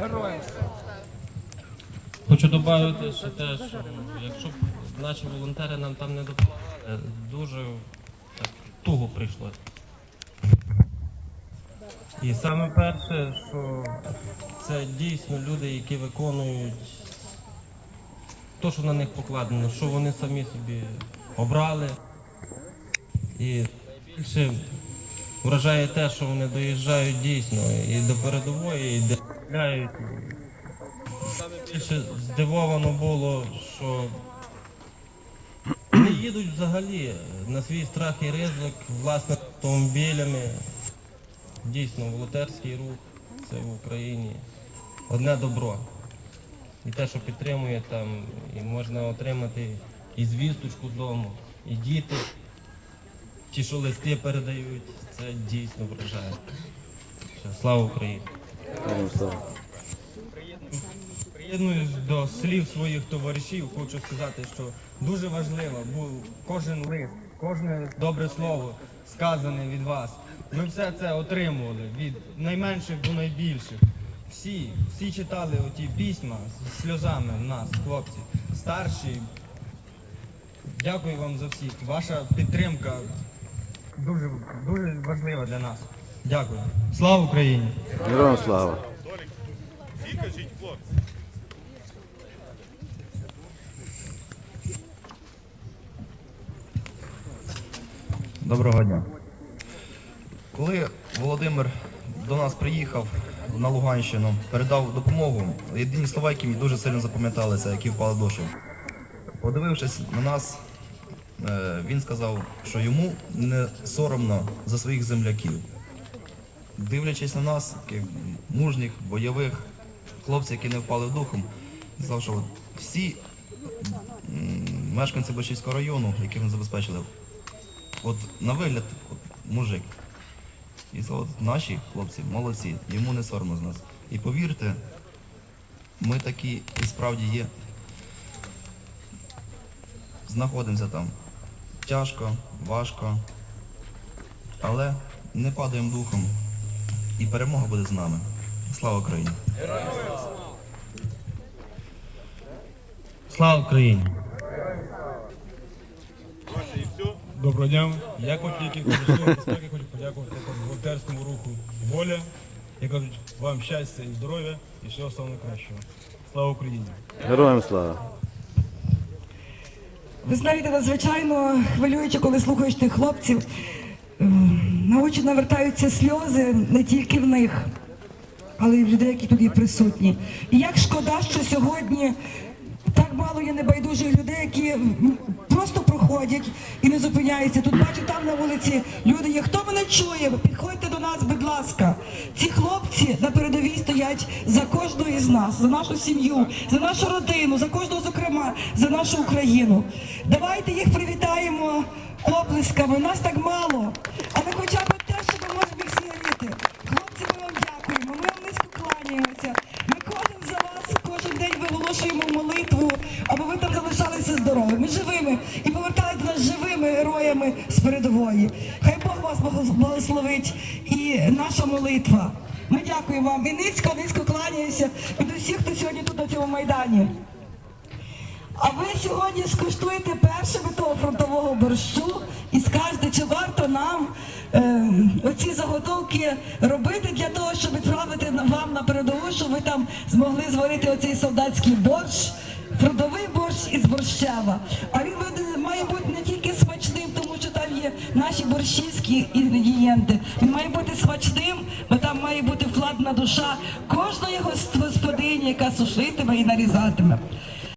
Героям! Хочу додати що якщо б наші волонтери нам там не допомагали, дуже так туго прийшлося. І саме перше, що це дійсно люди, які виконують те, що на них покладено, що вони самі собі обрали. І більше вражає те, що вони доїжджають дійсно і до передової, і доїжджають. Саме більше здивовано було, що не їдуть взагалі на свій страх і ризик власними автомобілями. Дійсно, волонтерський рух це в Україні одне добро. І те, що підтримує там, і можна отримати і звісточку дому, і діти, ті, що листи передають, це дійсно вражає. Слава Україні! Приєднуюсь до слів своїх товаришів. Хочу сказати, що дуже важливо був кожен лист, кожне добре слово сказане від вас. Ми все це отримували від найменших до найбільших. Всі, всі читали оті письма з сльозами в нас, хлопці, старші. Дякую вам за всіх. Ваша підтримка дуже, дуже важлива для нас. Дякую. Слава Україні! Героям слава! Доброго дня. Коли Володимир до нас приїхав на Луганщину, передав допомогу, єдині слова, які мені дуже сильно запам'яталися, які впали в душу. Подивившись на нас, е, він сказав, що йому не соромно за своїх земляків. Дивлячись на нас, таких мужніх, бойових хлопців, які не впали духом, сказав, що всі мешканці Башівського району, яких ми забезпечили, от на вигляд от, мужик. І це от наші хлопці молодці, йому не соромно з нас. І повірте, ми такі і справді є. Знаходимося там тяжко, важко, але не падаємо духом. І перемога буде з нами. Слава Україні! Слава Україні! Доброго дня. Я хочу тільки безпеки, хочу подякувати волонтерському руху Воля. Я кажу вам щастя і здоров'я і всього самого найкращого. Слава Україні! Героям слава! Ви знаєте, надзвичайно хвилююче, коли слухаєш тих хлопців. На очі навертаються сльози не тільки в них, але й в людей, які тут є присутні. І як шкода, що сьогодні так мало є небайдужих людей, які просто проходять і не зупиняються. Тут бачу, там на вулиці люди є. Хто мене чує? Підходьте до нас, будь ласка. Ці хлопці на передовій стоять за кожного із нас, за нашу сім'ю, за нашу родину, за кожного, зокрема, за нашу Україну. Давайте їх привітаємо оплесками. Нас так мало, але хоча б те, що ми можемо їх зігріти. Хлопці, ми вам дякуємо. Ми вам низько кланяємося. Ми кожен за вас кожен день виголошуємо молитву, аби ви залишалися здоровими, живими і повертали до нас живими героями з передової. Хай Бог вас благословить і наша молитва. Ми дякуємо вам і низько, низько кланяюся від усіх, хто сьогодні тут на цьому майдані. А ви сьогодні скуштуєте першими того фронтового борщу і скажете, чи варто нам е, оці заготовки робити для того, щоб відправити вам на передову, щоб ви там змогли зварити оцей солдатський борщ, фронтовий борщева. А він має бути не тільки смачним, тому що там є наші борщівські інгредієнти. Він має бути смачним, бо там має бути вкладна душа кожної господині, яка сушитиме і нарізатиме.